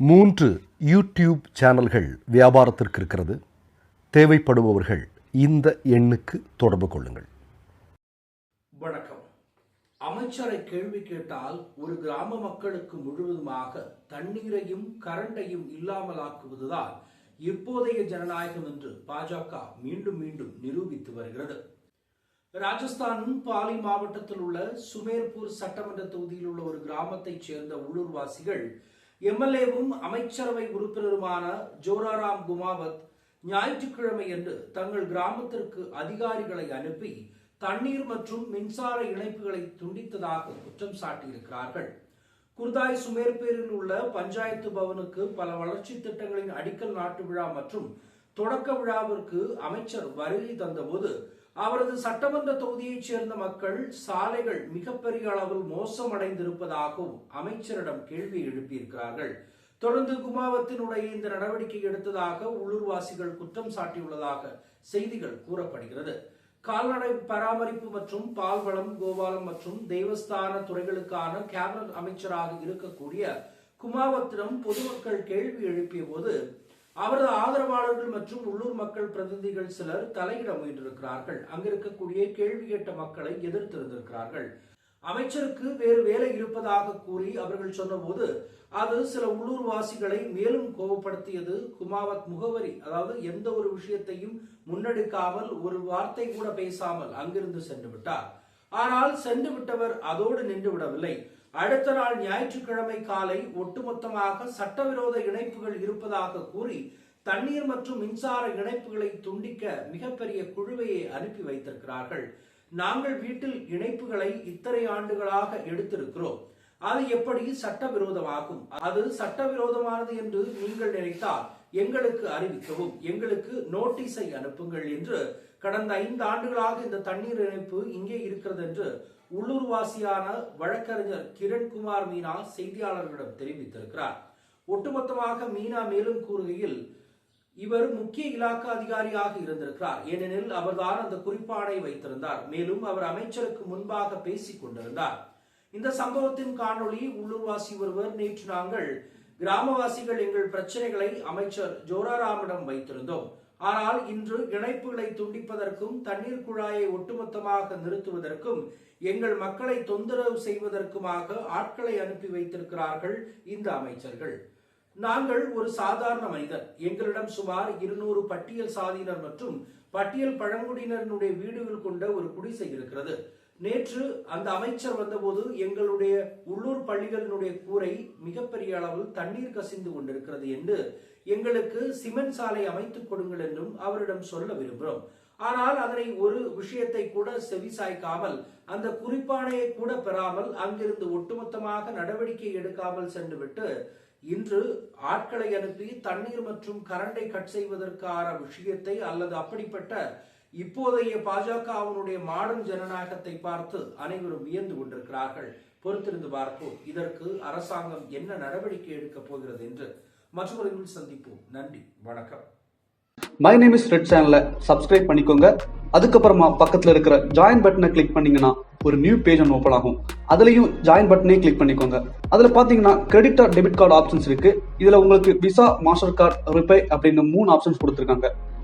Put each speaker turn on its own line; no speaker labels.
மூன்று யூடியூப் சேனல்கள் வியாபாரத்திற்கு இருக்கிறது. தேவைப்படுபவர்கள் இந்த எண்ணுக்கு தொடர்பு கொள்ளுங்கள்.
வணக்கம். அமைச்சரை கேள்வி கேட்டால் ஒரு கிராம மக்களுக்கு முழுவதுமாக தண்ணீரையும் கரண்டையும் இல்லாமலாக்குவதுதான் இப்போதைய ஜனநாயகம் என்று பாஜக மீண்டும் மீண்டும் நிரூபித்து வருகிறது. ராஜஸ்தானின் பாலி மாவட்டத்தில் உள்ள சுமேர்பூர் சட்டமன்ற தொகுதியில் உள்ள ஒரு கிராமத்தைச் சேர்ந்த உள்ளூர்வாசிகள் எம்எல்ஏவும் அமைச்சரவை உறுப்பினருமான ஜோராராம் குமாவத் ஞாயிற்றுக்கிழமை என்று தங்கள் கிராமத்திற்கு அதிகாரிகளை அனுப்பி தண்ணீர் மற்றும் மின்சார இணைப்புகளை துண்டித்ததாக குற்றம் சாட்டியிருக்கிறார்கள். குர்தாய் சுமேர்பேரில் உள்ள பஞ்சாயத்து பவனுக்கு பல வளர்ச்சி திட்டங்களின் அடிக்கல் நாட்டு விழா மற்றும் தொடக்க விழாவிற்கு அமைச்சர் வருகை தந்தபோது அவரது சட்டமன்ற தொகுதியைச் சேர்ந்த மக்கள் சாலைகள் மிகப்பெரிய அளவில் மோசமடைந்திருப்பதாகவும் அமைச்சரிடம் கேள்வி எழுப்பியிருக்கிறார்கள். தொடர்ந்து குமாவத்தினுடைய இந்த நடவடிக்கை எடுத்ததாக உள்ளூர்வாசிகள் குற்றம் சாட்டியுள்ளதாக செய்திகள் கூறப்படுகிறது. கால்நடை பராமரிப்பு மற்றும் பால்வளம் கோபாலம் மற்றும் தெய்வஸ்தான துறைகளுக்கான கேபினட் அமைச்சராக இருக்கக்கூடிய குமாவத்திடம் பொதுமக்கள் கேள்வி எழுப்பிய போது அவரது ஆதரவாளர்கள் மற்றும் உள்ளூர் மக்கள் பிரதிநிதிகள் சிலர் தலையிட முயன்றிருக்கிறார்கள். அங்கிருக்கக்கூடிய கேள்வி கேட்ட மக்களை எதிர்த்திருந்திருக்கிறார்கள். அமைச்சருக்கு வேறு வேலை இருப்பதாக கூறி அவர்கள் சொன்னபோது அது சில உள்ளூர்வாசிகளை மேலும் கோபப்படுத்தியது. குமாவத் முகவரி அதாவது எந்த ஒரு விஷயத்தையும் முன்னெடுக்காமல் ஒரு வார்த்தை கூட பேசாமல் அங்கிருந்து சென்று விட்டார். ஆனால் சென்று விட்டவர் அதோடு நின்று விடவில்லை. அடுத்த நாள் ஞாயிற்றுக்கிழமை காலை ஒட்டுமொத்தமாக சட்டவிரோத இணைப்புகள் இருப்பதாக கூறி தண்ணீர் மற்றும் மின்சார இணைப்புகளை துண்டிக்க மிகப்பெரிய குழுவையை அனுப்பி வைத்திருக்கிறார்கள். நாங்கள் வீட்டில் இணைப்புகளை இத்தனை ஆண்டுகளாக எடுத்திருக்கிறோம். அது எப்படி சட்டவிரோதமாகும்? அது சட்டவிரோதமானது என்று நீங்கள் நினைத்தால் எங்களுக்கு அறிவிக்கவும் எங்களுக்கு நோட்டீஸை அனுப்புங்கள் என்று கடந்த ஐந்து ஆண்டுகளாக இந்த தண்ணீர் இணைப்பு இங்கே இருக்கிறது என்று உள்ளூர்வாசியான வழக்கறிஞர் கிரண்குமார் மீனா செய்தியாளர்களிடம் தெரிவித்திருக்கிறார். ஒட்டுமொத்தமாக மீனா மேலும் கூறுகையில் இவர் முக்கிய இலாக்கா அதிகாரியாக இருந்திருக்கிறார். ஏனெனில் அவர்தான் அந்த குறிப்பாடை வைத்திருந்தார். மேலும் அவர் அமைச்சருக்கு முன்பாக பேசிக் கொண்டிருந்தார். இந்த சம்பவத்தின் காணொளி உள்ளூர்வாசி ஒருவர் நேற்று நாங்கள் கிராமவாசிகள் எங்கள் பிரச்சனைகளை அமைச்சர் ஜோராராமிடம் வைத்திருந்தோம். ஆனால் இன்று இணைப்புகளை துண்டிப்பதற்கும் தண்ணீர் குழாயை ஒட்டுமொத்தமாக நிறுத்துவதற்கும் எங்கள் மக்களை தொந்தரவு செய்வதற்குமாக ஆட்களை அனுப்பி வைத்திருக்கிறார்கள் இந்த அமைச்சர்கள். நாங்கள் ஒரு சாதாரண மனிதர். எங்களிடம் சுமார் இருநூறு பட்டியல் சாதியினர் மற்றும் பட்டியல் பழங்குடியினருடைய வீடுகள் கொண்ட ஒரு குடிசை இருக்கிறது. நேற்று அந்த அமைச்சர் வந்தபோது எங்களுடைய உள்ளூர் பள்ளிகளினுடைய கூரை மிகப்பெரிய அளவில் தண்ணீர் கசிந்து கொண்டிருக்கிறது என்று எங்களுக்கு சிமெண்ட் சாலை அமைத்துக் கொடுங்கள் என்றும் அவரிடம் சொல்ல விரும்புகிறோம். ஆனால் அதனை ஒரு விஷயத்தை கூட செவிசாய்க்காமல் அந்த குறிப்பானையை கூட பெறாமல் அங்கிருந்து ஒட்டுமொத்தமாக நடவடிக்கை எடுக்காமல் சென்றுவிட்டு இன்று ஆட்களை அனுப்பி தண்ணீர் மற்றும் கரண்டை கட் செய்வதற்கான விஷயத்தை அல்லது அப்படிப்பட்ட இப்போதைய பாஜகவினுடைய மாடர்ன் ஜனநாயகத்தை பார்த்து அனைவரும் வியந்து கொண்டிருக்கிறார்கள். பொறுத்திருந்து பார்ப்போம். இதற்கு அரசாங்கம் என்ன நடவடிக்கை எடுக்கப் போகிறது என்று மற்றொரு சந்திப்போம். நன்றி. வணக்கம்.
மை நேம் இஸ் ரெட் சேனலை சப்ஸ்கிரைப் பண்ணிக்கோங்க. அதுக்கப்புறமா பக்கத்தில் இருக்கிற ஜாயின் பட்டனை கிளிக் பண்ணீங்கன்னா ஒரு நியூ பேஜ் ஒன்று ஓப்பன் ஆகும். அதுலேயும் ஜாயின் பட்டனே கிளிக் பண்ணிக்கோங்க. அதில் பார்த்தீங்கன்னா credit or debit card options இருக்கு. இதில் உங்களுக்கு விசா மாஸ்டர் கார்டு ரிப்பே அப்படின்னு மூணு ஆப்ஷன்ஸ் கொடுத்துருக்காங்க.